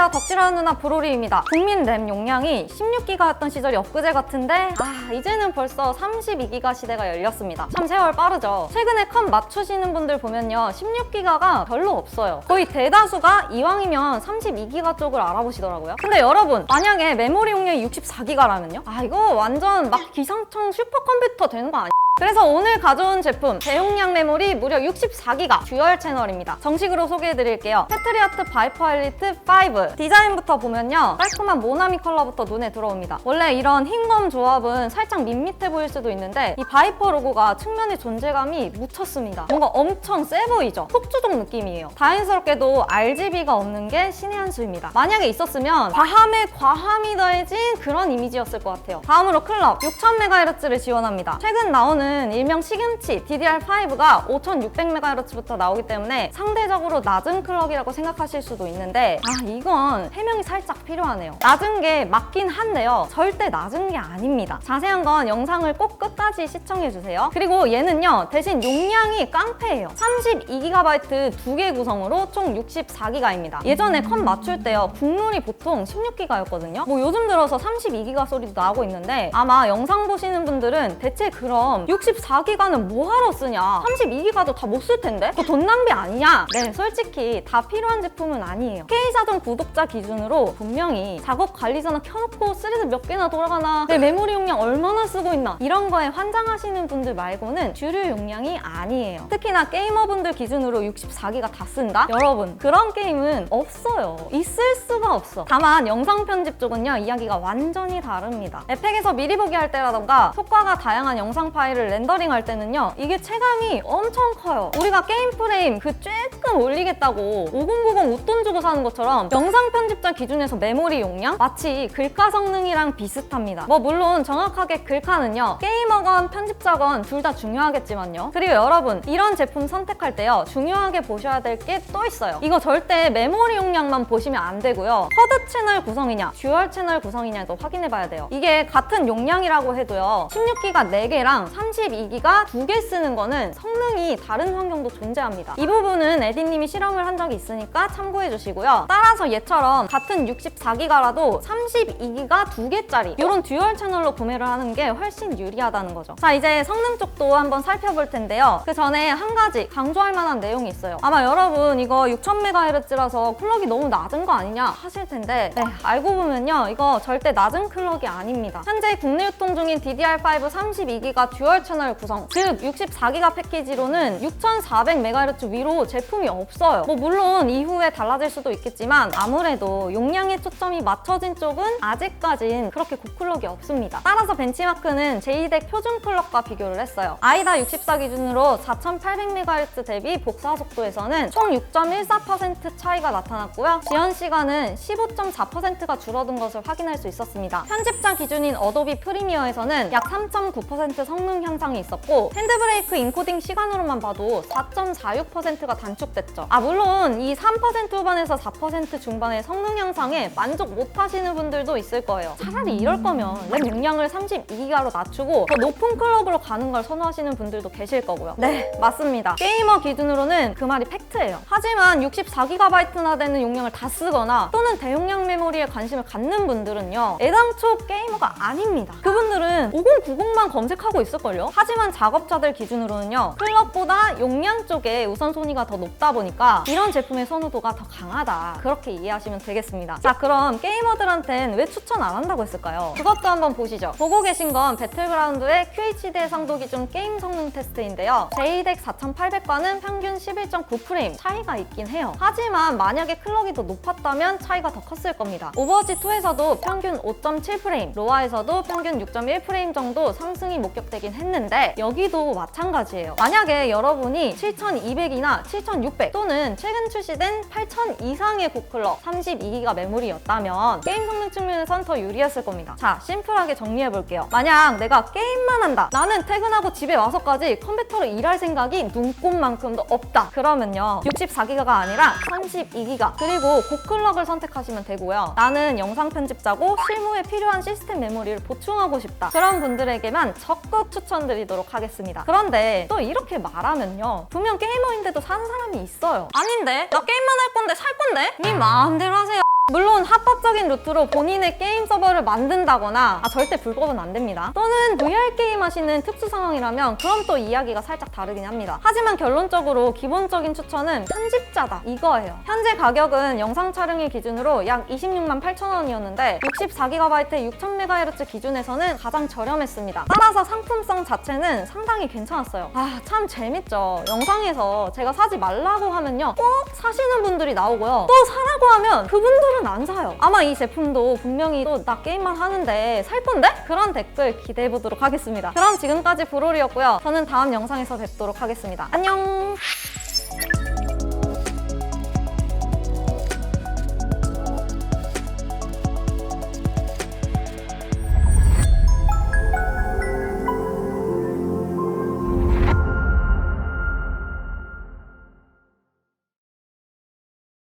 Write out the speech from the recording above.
안녕하세요. 덕질하는 누나 브로리입니다. 국민 램 용량이 16기가였던 시절이 엊그제 같은데 아 이제는 벌써 32기가 시대가 열렸습니다. 참 세월 빠르죠. 최근에 컴 맞추시는 분들 보면요 16기가가 별로 없어요. 거의 대다수가 이왕이면 32기가 쪽을 알아보시더라고요. 근데 여러분 만약에 메모리 용량이 64기가라면요? 아 이거 완전 막 기상청 슈퍼컴퓨터 되는 거 아니에요? 그래서 오늘 가져온 제품 대용량 메모리 무려 64기가 듀얼 채널입니다. 정식으로 소개해드릴게요. 패트리어트 바이퍼 엘리트 5 디자인부터 보면요 깔끔한 모나미 컬러부터 눈에 들어옵니다. 원래 이런 흰검 조합은 살짝 밋밋해 보일 수도 있는데 이 바이퍼 로고가 측면에 존재감이 묻혔습니다. 뭔가 엄청 세 보이죠? 폭주족 느낌이에요. 다행스럽게도 RGB가 없는 게 신의 한 수입니다. 만약에 있었으면 과함에 과함이 더해진 그런 이미지였을 것 같아요. 다음으로 클럭 6000MHz를 지원합니다. 최근 나오는 일명 시금치 DDR5가 5600MHz부터 나오기 때문에 상대적으로 낮은 클럭이라고 생각하실 수도 있는데 아 이건 해명이 살짝 필요하네요. 낮은 게 맞긴 한데요. 절대 낮은 게 아닙니다. 자세한 건 영상을 꼭 끝까지 시청해주세요. 그리고 얘는요 대신 용량이 깡패예요. 32GB 두 개 구성으로 총 64기가입니다. 예전에 컴 맞출 때요 국룰이 보통 16기가였거든요. 뭐 요즘 들어서 32기가 소리도 나오고 있는데 아마 영상 보시는 분들은 대체 그럼 64기가는 뭐하러 쓰냐? 32기가도 다 못 쓸 텐데? 그거 돈 낭비 아니냐? 네 솔직히 다 필요한 제품은 아니에요. K사전 구독자 기준으로 분명히 작업 관리 전화 켜놓고 스레드 몇 개나 돌아가나 내 메모리 용량 얼마나 쓰고 있나 이런 거에 환장하시는 분들 말고는 주류 용량이 아니에요. 특히나 게이머분들 기준으로 64기가 다 쓴다? 여러분 그런 게임은 없어요. 있을 수가 없어. 다만 영상 편집 쪽은요 이야기가 완전히 다릅니다. 에펙에서 미리 보기 할 때라던가 효과가 다양한 영상 파일을 렌더링 할 때는요 이게 체감이 엄청 커요. 우리가 게임 프레임 그 조금 올리겠다고 5090 웃돈 주고 사는 것처럼 영상 편집자 기준에서 메모리 용량 마치 글카 성능이랑 비슷합니다. 뭐 물론 정확하게 글카는요 게이머건 편집자건 둘 다 중요하겠지만요. 그리고 여러분 이런 제품 선택할 때요 중요하게 보셔야 될 게 또 있어요. 이거 절대 메모리 용량만 보시면 안 되고요. 커드 채널 구성이냐 듀얼 채널 구성이냐도 확인해 봐야 돼요. 이게 같은 용량이라고 해도요 16기가 4개랑 32기가 2개 쓰는 거는 성능이 다른 환경도 존재합니다. 이 부분은 에디님이 실험을 한 적이 있으니까 참고해 주시고요. 따라서 얘처럼 같은 64기가라도 32기가 2개짜리 이런 듀얼 채널로 구매를 하는 게 훨씬 유리하다는 거죠. 자 이제 성능 쪽도 한번 살펴볼 텐데요. 그 전에 한 가지 강조할 만한 내용이 있어요. 아마 여러분 이거 6000MHz라서 클럭이 너무 낮은 거 아니냐 하실 텐데 네, 알고 보면요. 이거 절대 낮은 클럭이 아닙니다. 현재 국내 유통 중인 DDR5 32기가 듀얼 채널 구성 즉 64기가 패키지로는 6400MHz 위로 제품이 없어요. 뭐 물론 이후에 달라질 수도 있겠지만 아무래도 용량에 초점이 맞춰진 쪽은 아직까진 그렇게 고클럭이 없습니다. 따라서 벤치마크는 제2덱 표준 클럭과 비교를 했어요. 아이다 64 기준으로 4800MHz 대비 복사 속도에서는 총 6.14% 차이가 나타났고요. 지연 시간은 15.4%가 줄어든 것을 확인할 수 있었습니다. 편집자 기준인 어도비 프리미어에서는 약 3.9% 성능 향상이 있었고 핸드브레이크 인코딩 시간으로만 봐도 4.46%가 단축됐죠. 아 물론 이 3% 후반에서 4% 중반의 성능 향상에 만족 못하시는 분들도 있을 거예요. 차라리 이럴 거면 램 용량을 32기가로 낮추고 더 높은 클럽으로 가는 걸 선호하시는 분들도 계실 거고요. 네 맞습니다. 게이머 기준으로는 그 말이 팩트예요. 하지만 64GB나 되는 용량을 다 쓰거나 또는 대용량 메모리에 관심을 갖는 분들은요 애당초 게이머가 아닙니다. 그분들은 5090만 검색하고 있을걸요? 하지만 작업자들 기준으로는요 클럽보다 용량 쪽에 우선순위가 더 높다 보니까 이런 제품의 선호도가 더 강하다. 그렇게 이해하시면 되겠습니다. 자 그럼 게이머들한텐 왜 추천 안 한다고 했을까요? 그것도 한번 보시죠. 보고 계신 건 배틀그라운드의 QHD 해상도 기준 게임 성능 테스트인데요. JDEC 4800과는 평균 11.9프레임 차이가 있긴 해요. 하지만 만약에 클럭이 더 높았다면 차이가 더 컸을 겁니다. 오버워치2에서도 평균 5.7프레임 로아에서도 평균 6.1프레임 정도 상승이 목격되긴 했는데 여기도 마찬가지예요. 만약에 여러분이 7200이나 7600 또는 최근 출시된 8000 이상의 고클럭 32기가 메모리였다면 게임 성능 측면에선 더 유리했을 겁니다. 자, 심플하게 정리해 볼게요. 만약 내가 게임만 한다. 나는 퇴근하고 집에 와서까지 컴퓨터로 일할 생각이 눈꼽만큼도 없다. 그러면요. 64기가가 아니라 32기가 그리고 고클럭을 선택하시면 되고요. 나는 영상 편집자고 실무에 필요한 시스템 메모리를 보충하고 싶다. 그런 분들에게만 적극 추천 드리도록 하겠습니다. 그런데 또 이렇게 말하면요. 분명 게이머인데도 사는 사람이 있어요. 아닌데? 나 게임만 할 건데 살 건데? 네 마음대로 하세요. 물론 합법적인 루트로 본인의 게임 서버를 만든다거나 아 절대 불법은 안 됩니다. 또는 VR 게임 하시는 특수 상황이라면 그럼 또 이야기가 살짝 다르긴 합니다. 하지만 결론적으로 기본적인 추천은 편집자다 이거예요. 현재 가격은 영상 촬영일 기준으로 약 26만 8천 원이었는데 64GB 6000MHz 기준에서는 가장 저렴했습니다. 따라서 상품성 자체는 상당히 괜찮았어요. 아 참 재밌죠. 영상에서 제가 사지 말라고 하면요 꼭 사시는 분들이 나오고요. 또 사라고 하면 그분들은 안 사요. 아마 이 제품도 분명히 또 나 게임만 하는데 살 건데? 그런 댓글 기대해 보도록 하겠습니다. 그럼 지금까지 브롤이었고요. 저는 다음 영상에서 뵙도록 하겠습니다. 안녕!